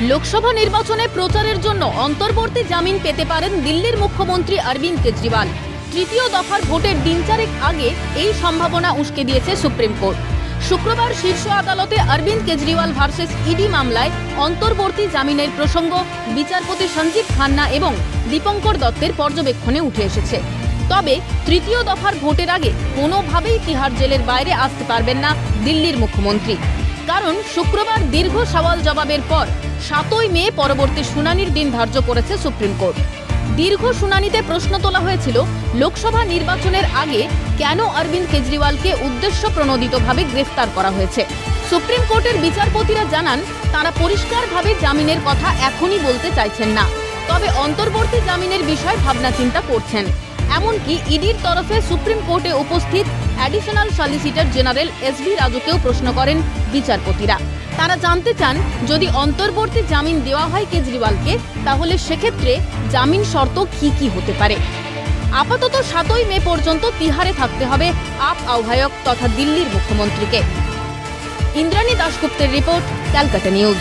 লোকসভা নির্বাচনে প্রচারের জন্য অন্তর্বর্তী জামিন পেতে পারেন দিল্লির মুখ্যমন্ত্রী অরবিন্দ কেজরিওয়াল। তৃতীয় দফার ভোটের দিন চারেক আগে এই সম্ভাবনা উস্কে দিয়েছে সুপ্রিম কোর্ট। শুক্রবার শীর্ষ আদালতে অরবিন্দ কেজরিওয়াল ভার্সেস ইডি মামলায় অন্তর্বর্তী জামিনের প্রসঙ্গ বিচারপতি সঞ্জীব খান্না এবং দীপঙ্কর দত্তের পর্যবেক্ষণে উঠে এসেছে। তবে তৃতীয় দফার ভোটের আগে কোনোভাবেই তিহার জেলের বাইরে আসতে পারবেন না দিল্লির মুখ্যমন্ত্রী। কারণ শুক্রবার দীর্ঘ সওয়াল জবাবের পর সাতই মে পরবর্তী শুনানির দিন ধার্য করেছে সুপ্রিম কোর্ট। দীর্ঘ শুনানিতে প্রশ্ন তোলা হয়েছিল, লোকসভা নির্বাচনের আগে কেন অরবিন্দ কেজরিওয়ালকে উদ্দেশ্য প্রণোদিতভাবে গ্রেফতার করা হয়েছে? সুপ্রিম কোর্টের বিচারপতিরা জানান, তারা পরিষ্কারভাবে জামিনের কথা এখনই বলতে চাইছেন না। তবে অন্তর্বর্তী জামিনের বিষয় ভাবনা চিন্তা করছেন। এমনকি ইডির তরফে সুপ্রিম কোর্টে উপস্থিত additional solicitor general S V রাজুকেও প্রশ্ন করেন বিচারপতিরা। তারা জানতে চান, যদি অন্তর্বর্তী জামিন দেওয়া হয় কেজরিওয়ালকে, তাহলে সেক্ষেত্রে জামিন শর্ত কি কি হতে পারে? আপাতত সাতই মে পর্যন্ত তিহারে থাকতে হবে আপ আহ্বায়ক তথা দিল্লির মুখ্যমন্ত্রীকে। ইন্দ্রাণী দাশগুপ্তের রিপোর্ট, ক্যালকাটা নিউজ।